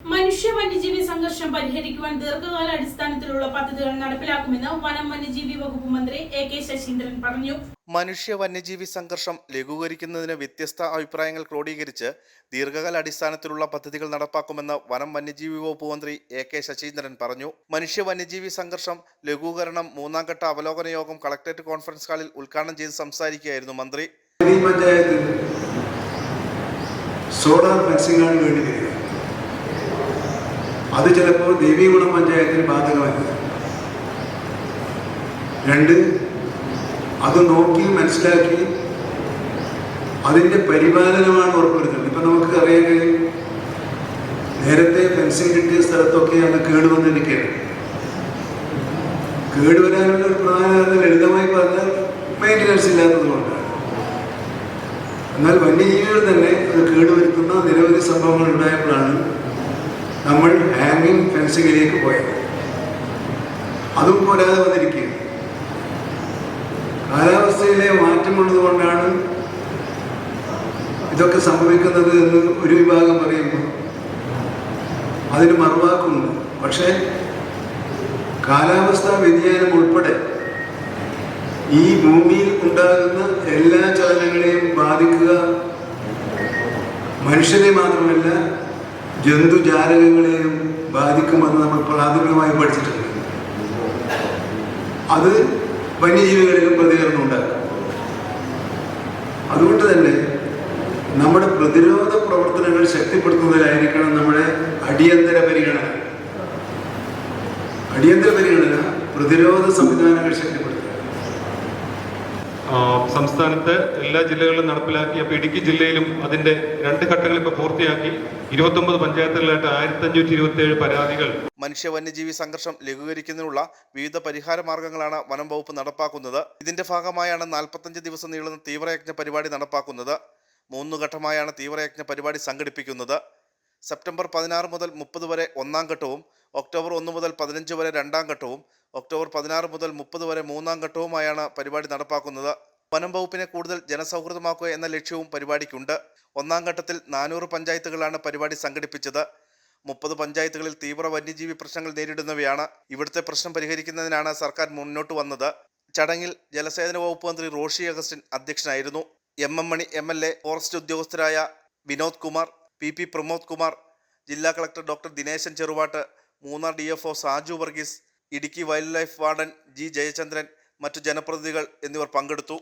മനുഷ്യ വന്യജീവി സംഘർഷം പരിഹരിക്കുവാൻ ദീർഘകാല അടിസ്ഥാനത്തിലുള്ള പദ്ധതികൾ നടപ്പിലാക്കുമെന്ന് വനം വന്യജീവി വകുപ്പ് മന്ത്രി എ കെ ശശീന്ദ്രൻ പറഞ്ഞു. മനുഷ്യ വന്യജീവി സംഘർഷം ലഘൂകരിക്കുന്നതിന് വ്യത്യസ്ത അഭിപ്രായങ്ങൾ ക്രോഡീകരിച്ച് ദീർഘകാല അടിസ്ഥാനത്തിലുള്ള പദ്ധതികൾ നടപ്പാക്കുമെന്ന് വനം വന്യജീവി വകുപ്പ് മന്ത്രി എ കെ ശശീന്ദ്രൻ പറഞ്ഞു. മനുഷ്യ വന്യജീവി സംഘർഷം ലഘൂകരണം മൂന്നാം ഘട്ട അവലോകന യോഗം കളക്ടറേറ്റ് കോൺഫറൻസ് ഹാളിൽ ഉദ്ഘാടനം ചെയ്ത് സംസാരിക്കുകയായിരുന്നു മന്ത്രി. സോളാർ വേണ്ടി വരിക അത് ചിലപ്പോൾ ദേവീഗുണം പഞ്ചായത്തിന് ബാധകമല്ല. രണ്ട് അത് നോക്കി മനസ്സിലാക്കി അതിന്റെ പരിപാലനമാണ് ഉറപ്പുവരുത്തുന്നത്. ഇപ്പം നമുക്ക് അറിയാൻ കഴിയും നേരത്തെ ഫെൻസിങ് കിട്ടിയ സ്ഥലത്തൊക്കെ സ്ഥലത്തൊക്കെയാണ് കേടുവന്നിരിക്കുകയാണ് കേടുവരാനുള്ള ഒരു പ്രധാന ലളിതമായി പറഞ്ഞാൽ മെയിന്റനൻസ് ഇല്ലാത്തതുകൊണ്ടാണ് എന്നാൽ വന്യജീവികൾ തന്നെ അത് കേടുവരുത്തുന്ന നിരവധി സംഭവങ്ങൾ ഉണ്ടായപ്പോഴാണ് നമ്മൾ ഹാങ്ങിങ് ഫെൻസിങ്ങിലേക്ക് പോയത് അതും പോരാതെ വന്നിരിക്കുകയാണ്. കാലാവസ്ഥയിലെ മാറ്റമുള്ളത് കൊണ്ടാണ് ഇതൊക്കെ സംഭവിക്കുന്നത് എന്ന് ഒരു വിഭാഗം പറയുമ്പോൾ അതിന് മറുവാക്കുന്നു പക്ഷേ കാലാവസ്ഥാ വ്യതിയാനം ഉൾപ്പെടെ ഈ ഭൂമിയിൽ ഉണ്ടാകുന്ന എല്ലാ ചലനങ്ങളെയും ബാധിക്കുക മനുഷ്യരെ മാത്രമല്ല ജന്തുജാലകങ്ങളെയും ബാധിക്കുമെന്ന് നമ്മൾ പ്രാഥമികമായി പഠിച്ചിട്ടുണ്ട്. അത് വന്യജീവികളിലും പ്രതികരണം ഉണ്ടാക്കും. അതുകൊണ്ട് തന്നെ നമ്മുടെ പ്രതിരോധ പ്രവർത്തനങ്ങൾ ശക്തിപ്പെടുത്തുന്നതിലായിരിക്കണം നമ്മുടെ അടിയന്തര പരിഗണന. അടിയന്തര പരിഗണന പ്രതിരോധ സംവിധാനങ്ങൾ ശക്തിപ്പെടുത്തുക ആ, സംസ്ഥാനത്ത് എല്ലാ ജില്ലകളിലും നടപ്പിലാക്കിയ അപ്പോൾ ഇടുക്കി ജില്ലയിലും അതിന്റെ രണ്ട് ഘട്ടങ്ങൾ ഇപ്പോൾ പൂർത്തിയാക്കി. ഇരുപത്തൊമ്പത് പഞ്ചായത്തുകളിലായിട്ട് ആയിരത്തി അഞ്ഞൂറ്റി ഇരുപത്തി ഏഴ് പരാതികൾ. മനുഷ്യ വന്യജീവി സംഘർഷം ലഘൂകരിക്കുന്നതിനുള്ള വിവിധ പരിഹാര മാർഗങ്ങളാണ് വനം വകുപ്പ് നടപ്പാക്കുന്നത്. ഇതിന്റെ ഭാഗമായാണ് നാൽപ്പത്തഞ്ച് ദിവസം നീളുന്ന തീവ്രയജ്ഞ പരിപാടി നടപ്പാക്കുന്നത്. മൂന്ന് ഘട്ടമായാണ് തീവ്രയജ്ഞ പരിപാടി സംഘടിപ്പിക്കുന്നത്. സെപ്റ്റംബർ പതിനാറ് മുതൽ മുപ്പത് വരെ ഒന്നാം ഘട്ടവും ഒക്ടോബർ ഒന്ന് മുതൽ പതിനഞ്ച് വരെ രണ്ടാം ഘട്ടവും ഒക്ടോബർ പതിനാറ് മുതൽ മുപ്പത് വരെ മൂന്നാം ഘട്ടവുമായാണ് പരിപാടി നടപ്പാക്കുന്നത്. വനം വകുപ്പിനെ കൂടുതൽ ജനസൗഹൃദമാക്കുക എന്ന ലക്ഷ്യവും പരിപാടിക്കുണ്ട്. ഒന്നാം ഘട്ടത്തിൽ നാനൂറ് പഞ്ചായത്തുകളാണ് പരിപാടി സംഘടിപ്പിച്ചത്. മുപ്പത് പഞ്ചായത്തുകളിൽ തീവ്ര വന്യജീവി പ്രശ്നങ്ങൾ നേരിടുന്നവയാണ്. ഇവിടുത്തെ പ്രശ്നം പരിഹരിക്കുന്നതിനാണ് സർക്കാർ മുന്നോട്ട് വന്നത്. ചടങ്ങിൽ ജലസേചന വകുപ്പ് മന്ത്രി റോഷി അഗസ്റ്റിൻ അധ്യക്ഷനായിരുന്നു. M M Mani M L A forest ഉദ്യോഗസ്ഥരായ Vinod Kumar P P Pramod Kumar ജില്ലാ collector doctor Dineshan Cheruvattu Munnar D F O Saju Varghese Idukki wildlife warden G Jayachandran മറ്റു ജനപ്രതിനിധികൾ എന്നിവർ പങ്കെടുത്തു.